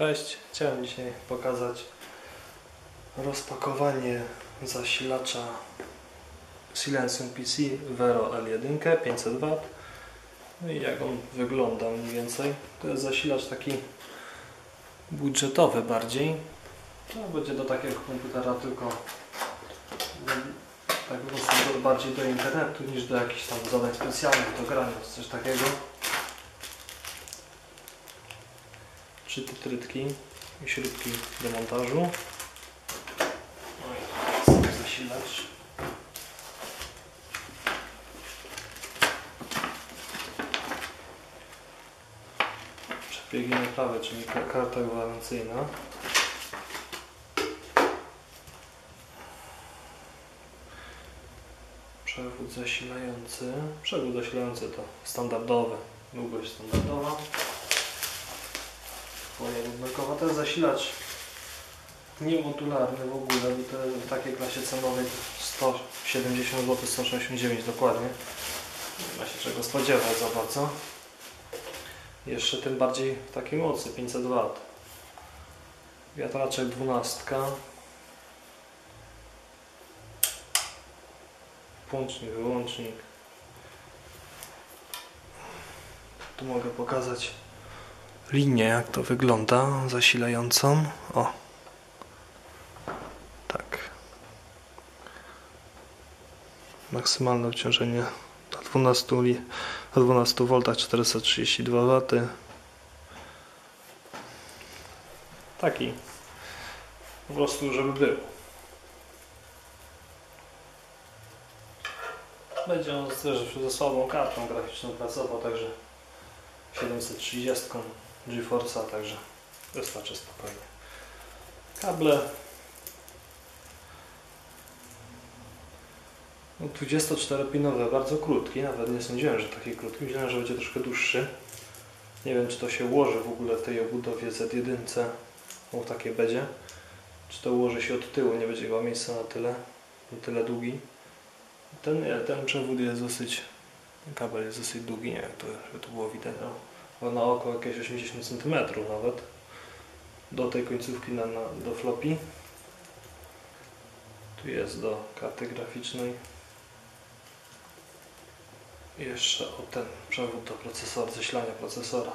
Cześć, chciałem dzisiaj pokazać rozpakowanie zasilacza Silencium PC Vero L1 500W no i jak on wygląda mniej więcej. To jest zasilacz taki budżetowy bardziej. To będzie do takiego komputera tylko mm, tak do- bardziej do internetu niż do jakichś tam zadań specjalnych, do grania coś takiego. Trzy trytki i śrubki do montażu. No i zasilacz. Przebiegi naprawy, czyli ka- karta gwarancyjna. Przewód zasilający. Przewód zasilający to standardowy, długość standardowa. Jest zasilacz niemodularny w ogóle, bo to w takiej klasie cenowej 170 zł, 169 dokładnie. Nie ma się czego spodziewać za bardzo. Jeszcze tym bardziej w takiej mocy 500 W. Wiatraczek 12. Włącznik, wyłącznik. Tu mogę pokazać linię, jak to wygląda, zasilającą. O. Tak. Maksymalne obciążenie na 12, li, na 12 V 432 W. Taki. Po prostu, żeby był. Będzie on też ze słabą kartą graficzną pracował, także 730 GeForce'a, także wystarczy spokojnie. Kable no 24-pinowe, bardzo krótki, nawet nie sądziłem, że taki krótki, myślałem, że będzie troszkę dłuższy. Nie wiem, czy to się ułoży w ogóle w tej obudowie Z1, o takie będzie. Czy to ułoży się od tyłu, nie będzie chyba miejsca na tyle, na tyle długi. Ten, ten przewód jest dosyć, kabel jest dosyć długi, nie wiem, to, żeby to było widać. No na oko jakieś 80 cm nawet. Do tej końcówki na, na, do floppy tu jest do karty graficznej. Jeszcze o ten przewód do procesora, zasilania procesora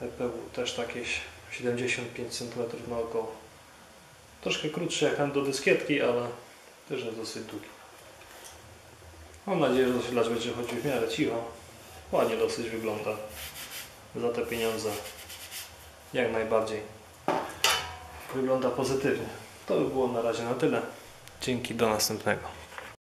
EPU też takie 75 cm na około troszkę krótszy jak ten do dyskietki, ale też jest dosyć długi. Mam nadzieję, że zasilacz będzie chodził w miarę cicho. Ładnie dosyć wygląda za te pieniądze jak najbardziej wygląda pozytywnie. To by było na razie na tyle. Dzięki, do następnego.